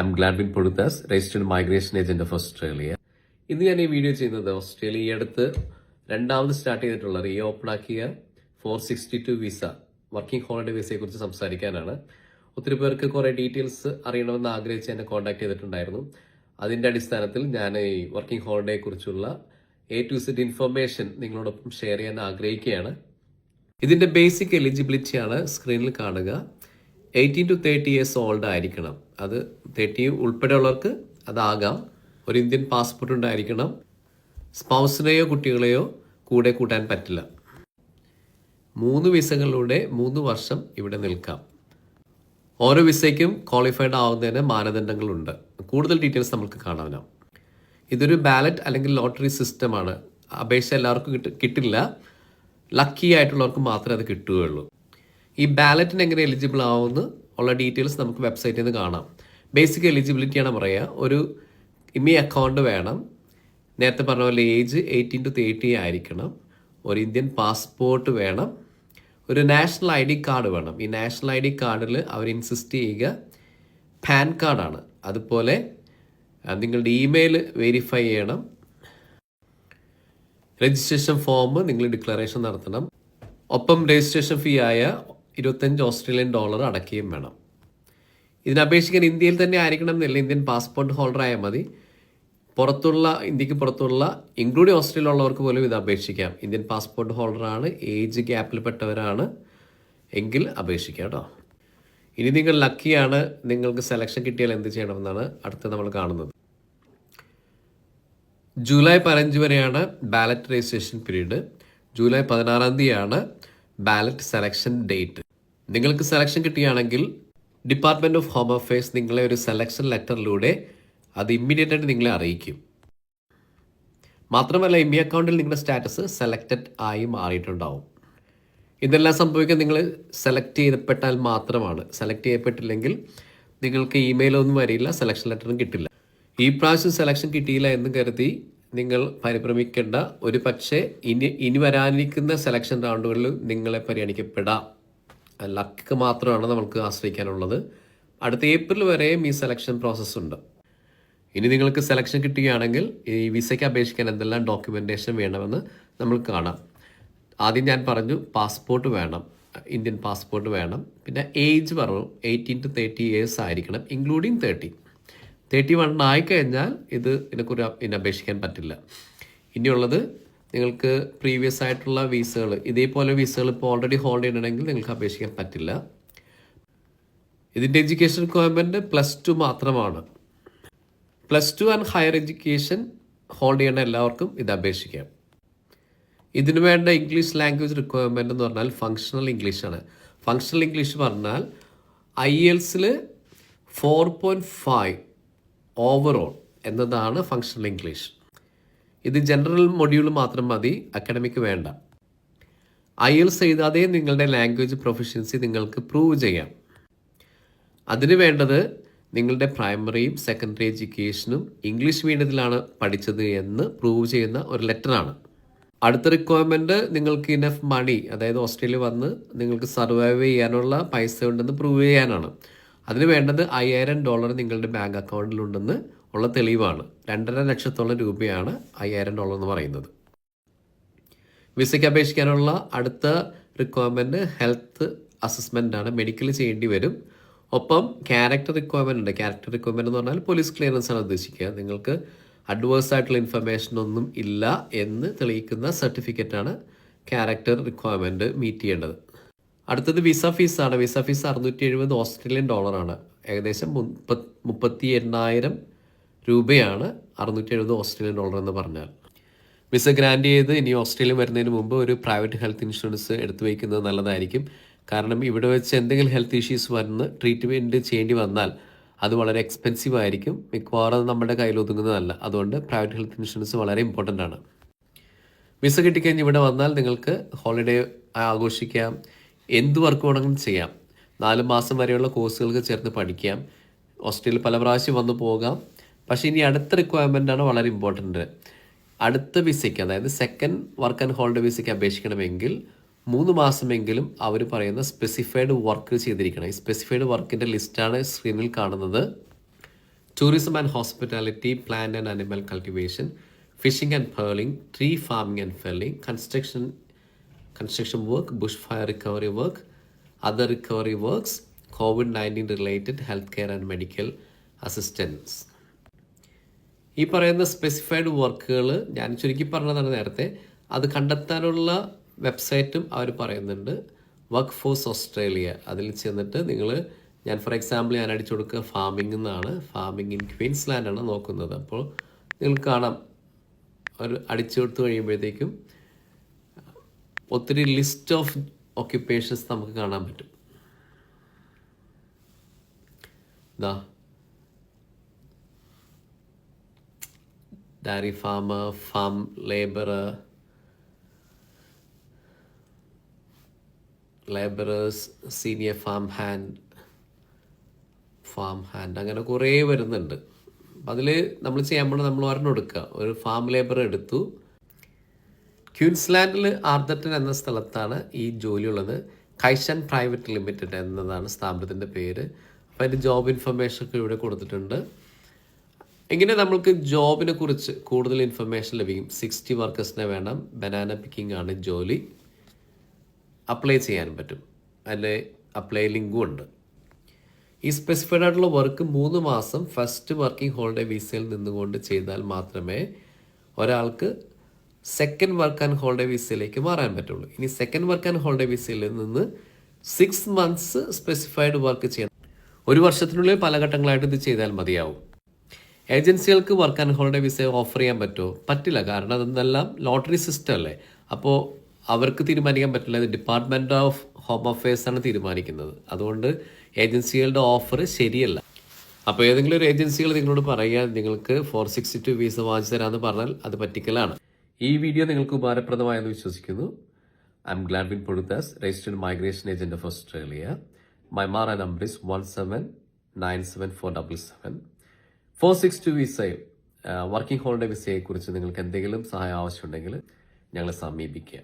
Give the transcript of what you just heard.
I'm Gladwin Poduthas registered migration agent of Australia ഇന്ന് ഞാൻ ഈ വീഡിയോ ചെയ്യുന്നത് ഓസ്ട്രേലിയ അടുത്ത് രണ്ടാമത് സ്റ്റാർട്ട് ചെയ്തിട്ടുള്ള റീ ഓപ്പൺ ആക്കിയ four sixty two visa working holiday വിസയെ കുറിച്ച് സംസാരിക്കാനാണ്. ഒത്തിരി പേർക്ക് കുറെ ഡീറ്റെയിൽസ് അറിയണമെന്ന് ആഗ്രഹിച്ച് എന്നെ കോൺടാക്ട് ചെയ്തിട്ടുണ്ടായിരുന്നു. അതിന്റെ അടിസ്ഥാനത്തിൽ ഞാൻ ഈ വർക്കിംഗ് ഹോളിഡേ കുറിച്ചുള്ള എ ടു സെറ്റ് ഇൻഫർമേഷൻ നിങ്ങളോടൊപ്പം ഷെയർ ചെയ്യാൻ ആഗ്രഹിക്കുകയാണ്. ഇതിന്റെ ബേസിക് എലിജിബിലിറ്റിയാണ് സ്ക്രീനിൽ കാണുക. Eighteen to thirty years old ആയിരിക്കണം. അത് തേർട്ടി ഉൾപ്പെടെയുള്ളവർക്ക് അതാകാം. ഒരു ഇന്ത്യൻ പാസ്പോർട്ട് ഉണ്ടായിരിക്കണം. സ്പൗസിനെയോ കുട്ടികളെയോ കൂടെ കൂട്ടാൻ പറ്റില്ല. മൂന്ന് വിസകളിലൂടെ മൂന്ന് വർഷം ഇവിടെ നിൽക്കാം. ഓരോ വിസയ്ക്കും ക്വാളിഫൈഡ് ആവുന്നതിന് മാനദണ്ഡങ്ങളുണ്ട്. കൂടുതൽ ഡീറ്റെയിൽസ് നമുക്ക് കാണാനാവും. ഇതൊരു ബാലറ്റ് അല്ലെങ്കിൽ ലോട്ടറി സിസ്റ്റമാണ് അപേക്ഷ എല്ലാവർക്കും കിട്ട കിട്ടില്ല. ലക്കി ആയിട്ടുള്ളവർക്ക് മാത്രമേ അത് കിട്ടുകയുള്ളൂ. ഈ ബാലറ്റിന് എങ്ങനെ എലിജിബിൾ ആവുമെന്ന് ഉള്ള ഡീറ്റെയിൽസ് നമുക്ക് വെബ്സൈറ്റിൽ നിന്ന് കാണാം. ബേസിക് എലിജിബിലിറ്റിയാണ് പറയുക. ഒരു ഇമി അക്കൗണ്ട് വേണം. നേരത്തെ പറഞ്ഞ പോലെ ഏജ് എയ്റ്റീൻ ടു തേർട്ടി ആയിരിക്കണം. ഒരു ഇന്ത്യൻ പാസ്പോർട്ട് വേണം. ഒരു നാഷണൽ ഐ ഡി കാർഡ് വേണം. ഈ നാഷണൽ ഐ ഡി കാർഡിൽ അവർ ഇൻസിസ്റ്റ് ചെയ്യുക പാൻ കാർഡാണ് അതുപോലെ നിങ്ങളുടെ ഇമെയിൽ വെരിഫൈ ചെയ്യണം. രജിസ്ട്രേഷൻ ഫോം നിങ്ങൾ ഡിക്ലറേഷൻ നടത്തണം. ഒപ്പം രജിസ്ട്രേഷൻ ഫീ ആയ ഇരുപത്തഞ്ച് ഓസ്ട്രേലിയൻ ഡോളർ അടയ്ക്കുകയും വേണം. ഇതിന് അപേക്ഷിക്കാൻ ഇന്ത്യയിൽ തന്നെ ആയിരിക്കണം എന്നില്ല ഇന്ത്യൻ പാസ്പോർട്ട് ഹോൾഡർ ആയാൽ മതി. പുറത്തുള്ള ഇന്ത്യയ്ക്ക് പുറത്തുള്ള ഇൻക്ലൂഡിങ് ഓസ്ട്രേലിയ ഉള്ളവർക്ക് പോലും ഇത് അപേക്ഷിക്കാം. ഇന്ത്യൻ പാസ്പോർട്ട് ഹോൾഡറാണ് ഏജ് ഗ്യാപ്പിൽപ്പെട്ടവരാണ് എങ്കിൽ അപേക്ഷിക്കാം കേട്ടോ. ഇനി നിങ്ങൾ ലക്കിയാണ് നിങ്ങൾക്ക് സെലക്ഷൻ കിട്ടിയാൽ എന്ത് ചെയ്യണമെന്നാണ് അടുത്ത് നമ്മൾ കാണുന്നത്. ജൂലൈ പതിനഞ്ച് വരെയാണ് ബാലറ്റ് രജിസ്ട്രേഷൻ പീരീഡ് ജൂലൈ പതിനാറാം തീയതിയാണ് ബാലറ്റ് സെലക്ഷൻ ഡേറ്റ് നിങ്ങൾക്ക് സെലക്ഷൻ കിട്ടുകയാണെങ്കിൽ ഡിപ്പാർട്ട്മെന്റ് ഓഫ് ഹോം അഫയേഴ്സ് നിങ്ങളെ ഒരു സെലക്ഷൻ ലെറ്ററിലൂടെ അത് ഇമ്മീഡിയറ്റ് നിങ്ങളെ അറിയിക്കും. മാത്രമല്ല ഇമ്മി അക്കൗണ്ടിൽ നിങ്ങളുടെ സ്റ്റാറ്റസ് സെലക്റ്റഡ് ആയി മാറിയിട്ടുണ്ടാവും. ഇതെല്ലാം സംഭവിക്കാൻ നിങ്ങൾ സെലക്ട് ചെയ്യപ്പെട്ടാൽ മാത്രമാണ്. സെലക്ട് ചെയ്യപ്പെട്ടില്ലെങ്കിൽ നിങ്ങൾക്ക് ഇമെയിലൊന്നും വരില്ല സെലക്ഷൻ ലെറ്ററും കിട്ടില്ല. ഈ പ്രാവശ്യം സെലക്ഷൻ കിട്ടിയില്ല എന്ന് കരുതി നിങ്ങൾ പരിഭ്രമിക്കേണ്ട ഒരു പക്ഷേ ഇനി ഇനി വരാനിരിക്കുന്ന സെലക്ഷൻ റൗണ്ടുകളിൽ നിങ്ങളെ പരിഗണിക്കപ്പെടാം. ലക്ക് മാത്രമാണ് നമുക്ക് ആശ്രയിക്കാനുള്ളത്. അടുത്ത ഏപ്രിൽ വരെയും ഈ സെലക്ഷൻ പ്രോസസ്സ് ഉണ്ട്. ഇനി നിങ്ങൾക്ക് സെലക്ഷൻ കിട്ടുകയാണെങ്കിൽ ഈ വിസയ്ക്ക് അപേക്ഷിക്കാൻ എന്തെല്ലാം ഡോക്യുമെന്റേഷൻ വേണമെന്ന് നമ്മൾ കാണാം. ആദ്യം ഞാൻ പറഞ്ഞു പാസ്പോർട്ട് വേണം ഇന്ത്യൻ പാസ്പോർട്ട് വേണം. പിന്നെ ഏജ് പറഞ്ഞു എയ്റ്റീൻ ടു തേർട്ടി ഇയേഴ്സ് ആയിരിക്കണം ഇൻക്ലൂഡിങ് തേർട്ടി തേർട്ടി വൺ ആയിക്കഴിഞ്ഞാൽ ഇത് ഇതിനെക്കുറിച്ച് ഇതിന് അപേക്ഷിക്കാൻ പറ്റില്ല. ഇനിയുള്ളത് നിങ്ങൾക്ക് പ്രീവിയസ് ആയിട്ടുള്ള വിസകൾ ഇതേപോലെ വിസകൾ ഇപ്പോൾ ഓൾറെഡി ഹോൾഡ് ചെയ്യണമെങ്കിൽ നിങ്ങൾക്ക് അപേക്ഷിക്കാൻ പറ്റില്ല. ഇതിന്റെ എഡ്യൂക്കേഷൻ റിക്വയർമെന്റ് പ്ലസ് ടു മാത്രമാണ്. Plus two and higher education hold ചെയ്യുന്ന എല്ലാവർക്കും ഇത് അപേക്ഷിക്കാം. ഇതിനു വേണ്ട ഇംഗ്ലീഷ് ലാംഗ്വേജ് റിക്വയർമെന്റ് എന്ന് പറഞ്ഞാൽ ഫങ്ഷണൽ ഇംഗ്ലീഷാണ് ഫങ്ഷണൽ ഇംഗ്ലീഷ് പറഞ്ഞാൽ ഐ എൽസിൽ ഫോർ പോയിന്റ് ഫൈവ് ഓവറോൾ എന്നതാണ് ഫങ്ഷണൽ ഇംഗ്ലീഷ് ഇത് ജനറൽ മൊഡ്യൂൾ മാത്രം മതി അക്കാഡമിക് വേണ്ട. ഐ എൽസ് എഴുതാതെ നിങ്ങളുടെ ലാംഗ്വേജ് പ്രൊഫഷൻസി നിങ്ങൾക്ക് പ്രൂവ് ചെയ്യാം. അതിന് വേണ്ടത് നിങ്ങളുടെ പ്രൈമറിയും സെക്കൻഡറി എഡ്യൂക്കേഷനും ഇംഗ്ലീഷ് മീഡിയത്തിലാണ് പഠിച്ചത് എന്ന് പ്രൂവ് ചെയ്യുന്ന ഒരു ലെറ്ററാണ് അടുത്ത റിക്വയർമെന്റ് നിങ്ങൾക്ക് ഇനഫ് മണി അതായത് ഓസ്ട്രേലിയ വന്ന് നിങ്ങൾക്ക് സർവൈവ് ചെയ്യാനുള്ള പൈസ ഉണ്ടെന്ന് പ്രൂവ് ചെയ്യാനാണ്. അതിന് വേണ്ടത് അയ്യായിരം ഡോളർ നിങ്ങളുടെ ബാങ്ക് അക്കൗണ്ടിലുണ്ടെന്ന് ഉള്ള തെളിവാണ്. രണ്ടര ലക്ഷത്തോളം രൂപയാണ് അയ്യായിരം ഡോളർ എന്ന് പറയുന്നത്. വിസയ്ക്ക് അപേക്ഷിക്കാനുള്ള അടുത്ത റിക്വയർമെന്റ് ഹെൽത്ത് അസസ്മെന്റ് ആണ്. മെഡിക്കൽ ചെയ്യേണ്ടി വരും. ഒപ്പം ക്യാരക്ടർ റിക്വയർമെന്റ് ഉണ്ട്. ക്യാരക്ടർ റിക്വയർമെന്റ് എന്ന് പറഞ്ഞാൽ പോലീസ് ക്ലിയറൻസ് ആണ് ഉദ്ദേശിക്കുക. നിങ്ങൾക്ക് അഡ്വേഴ്സ് ആയിട്ടുള്ള ഇൻഫർമേഷൻ ഒന്നും ഇല്ല എന്ന് തെളിയിക്കുന്ന സർട്ടിഫിക്കറ്റ് ആണ് ക്യാരക്ടർ റിക്വയർമെന്റ് മീറ്റ് ചെയ്യേണ്ടത്. അടുത്തത് വിസ ഫീസാണ് വിസ ഫീസ് അറുന്നൂറ്റി എഴുപത് ഓസ്ട്രേലിയൻ ഡോളറാണ് ഏകദേശം മുപ്പത് മുപ്പത്തി എണ്ണായിരം രൂപയാണ് അറുന്നൂറ്റി എഴുപത് ഓസ്ട്രേലിയൻ ഡോളർ എന്ന് പറഞ്ഞാൽ. വിസ ഗ്രാൻഡ് ചെയ്ത് ഇനി ഓസ്ട്രേലിയ വരുന്നതിന് മുമ്പ് ഒരു പ്രൈവറ്റ് ഹെൽത്ത് ഇൻഷുറൻസ് എടുത്തു വയ്ക്കുന്നത് നല്ലതായിരിക്കും. കാരണം ഇവിടെ വെച്ച് എന്തെങ്കിലും ഹെൽത്ത് ഇഷ്യൂസ് വന്ന് ട്രീറ്റ്മെന്റ് ചെയ്യേണ്ടി വന്നാൽ അത് വളരെ എക്സ്പെൻസീവ് ആയിരിക്കും. മിക്കവാറും നമ്മുടെ കയ്യിൽ ഒതുങ്ങുന്നതല്ല. അതുകൊണ്ട് പ്രൈവറ്റ് ഹെൽത്ത് ഇൻഷുറൻസ് വളരെ ഇമ്പോർട്ടന്റ് ആണ്. വിസ കിട്ടിക്കഴിഞ്ഞ് ഇവിടെ വന്നാൽ നിങ്ങൾക്ക് ഹോളിഡേ ആഘോഷിക്കാം. എന്ത് വർക്ക് വേണമെങ്കിലും ചെയ്യാം. നാല് മാസം വരെയുള്ള കോഴ്സുകൾക്ക് ചേർന്ന് പഠിക്കാം. ഓസ്ട്രേലിയ പല പ്രാവശ്യം വന്നു പോകാം. പക്ഷേ ഇനി അടുത്ത ആണ് വളരെ ഇമ്പോർട്ടന്റ് അടുത്ത വിസയ്ക്ക് അതായത് സെക്കൻഡ് വർക്ക് ആൻഡ് ഹോൾഡ് വിസയ്ക്ക് അപേക്ഷിക്കണമെങ്കിൽ മൂന്ന് മാസമെങ്കിലും അവർ പറയുന്ന സ്പെസിഫൈഡ് വർക്ക് ചെയ്തിരിക്കണം. ഈ സ്പെസിഫൈഡ് വർക്കിന്റെ ലിസ്റ്റാണ് സ്ക്രീനിൽ കാണുന്നത് tourism and hospitality plant and animal cultivation fishing and pearling tree farming and felling construction construction work bush fire recovery work other recovery works COVID nineteen related health care and medical assistance ഈ പറയുന്ന specified വർക്കുകൾ ഞാൻ ചുരുക്കി പറഞ്ഞതാണ് നേരത്തെ. അത് കണ്ടെത്താനുള്ള വെബ്സൈറ്റും അവർ പറയുന്നുണ്ട്. വർക്ക് ഫോഴ്സ് ഓസ്ട്രേലിയ അതിൽ ചെന്നിട്ട് നിങ്ങൾ ഞാൻ ഫോർ എക്സാമ്പിൾ ഞാൻ അടിച്ചു കൊടുക്കുക ഫാമിംഗ് എന്നാണ്. ഫാമിംഗ് ഇൻ ആണ് നോക്കുന്നത്. അപ്പോൾ നിങ്ങൾ കാണാം. ഒരു അടിച്ചു കൊടുത്തു കഴിയുമ്പോഴത്തേക്കും ഒത്തിരി ലിസ്റ്റ് ഓഫ് ഓക്യുപ്പേഷൻസ് നമുക്ക് കാണാൻ പറ്റും. ഇതാ dairy farmer, farm laborer, labourers senior farm hand farm hand അങ്ങനെ കുറേ വരുന്നുണ്ട്. അതിൽ നമ്മൾ ചെയ്യാൻ പോണത് നമ്മൾ ഒരെണ്ണം എടുക്കുക. ഒരു ഫാം ലേബർ എടുത്തു. ക്യൂൻസ്ലാൻഡിൽ ആർദട്ടൻ എന്ന സ്ഥലത്താണ് ഈ ജോലിയുള്ളത്. കൈഷൻ പ്രൈവറ്റ് ലിമിറ്റഡ് എന്നതാണ് സ്ഥാപനത്തിന്റെ പേര്. അപ്പോൾ അതിന്റെ ജോബ് ഇൻഫർമേഷൻ ഒക്കെ ഇവിടെ കൊടുത്തിട്ടുണ്ട്. എങ്ങനെ നമ്മൾക്ക് ജോബിനെ കുറിച്ച് കൂടുതൽ ഇൻഫർമേഷൻ ലഭിക്കും? സിക്സ്റ്റി വർക്കേഴ്സിനെ വേണം. ബനാന പിക്കിംഗ് ആണ് ജോലി. അപ്ലൈ ചെയ്യാൻ പറ്റും. അതിന്റെ അപ്ലൈ ലിങ്കും ഉണ്ട്. ഈ സ്പെസിഫൈഡ് ആയിട്ടുള്ള വർക്ക് മൂന്ന് മാസം ഫസ്റ്റ് വർക്കിംഗ് ഹോളിഡേ വിസയിൽ നിന്നുകൊണ്ട് ചെയ്താൽ മാത്രമേ ഒരാൾക്ക് സെക്കൻഡ് വർക്ക് ആൻഡ് ഹോളിഡേ വിസയിലേക്ക് മാറാൻ പറ്റുള്ളൂ. ഇനി സെക്കൻഡ് വർക്ക് ആൻഡ് ഹോളിഡേ വിസയിൽ നിന്ന് സിക്സ് മന്ത്സ് സ്പെസിഫൈഡ് വർക്ക് ചെയ്യണം. ഒരു വർഷത്തിനുള്ളിൽ പല ഘട്ടങ്ങളായിട്ട് ഇത് ചെയ്താൽ മതിയാവും. ഏജൻസികൾക്ക് work and holiday visa offer ചെയ്യാൻ പറ്റുമോ? പറ്റില്ല. കാരണം അതെല്ലാം ലോട്ടറി സിസ്റ്റം അല്ലേ? അപ്പോൾ അവർക്ക് തീരുമാനിക്കാൻ പറ്റില്ല. ഇത് ഡിപ്പാർട്ട്മെന്റ് ഓഫ് ഹോം അഫയേഴ്സ് ആണ് തീരുമാനിക്കുന്നത്. അതുകൊണ്ട് ഏജൻസികളുടെ ഓഫർ ശരിയല്ല. അപ്പോൾ ഏതെങ്കിലും ഒരു ഏജൻസികൾ നിങ്ങളോട് പറയുക നിങ്ങൾക്ക് ഫോർ സിക്സ്റ്റി ടു വിസ വാങ്ങിച്ചു തരാമെന്ന് പറഞ്ഞാൽ അത് പറ്റിക്കലാണ്. ഈ വീഡിയോ നിങ്ങൾക്ക് ഉപകാരപ്രദമായെന്ന് വിശ്വസിക്കുന്നു. I'm Gladwin Poduthas registered migration agent of Australia my മാറ number is one seven nine seven four double seven four six two വിസയും വർക്കിംഗ് ഹോളിഡേ വിസയെക്കുറിച്ച് നിങ്ങൾക്ക് എന്തെങ്കിലും സഹായം ആവശ്യമുണ്ടെങ്കിൽ ഞങ്ങളെ സമീപിക്കുക.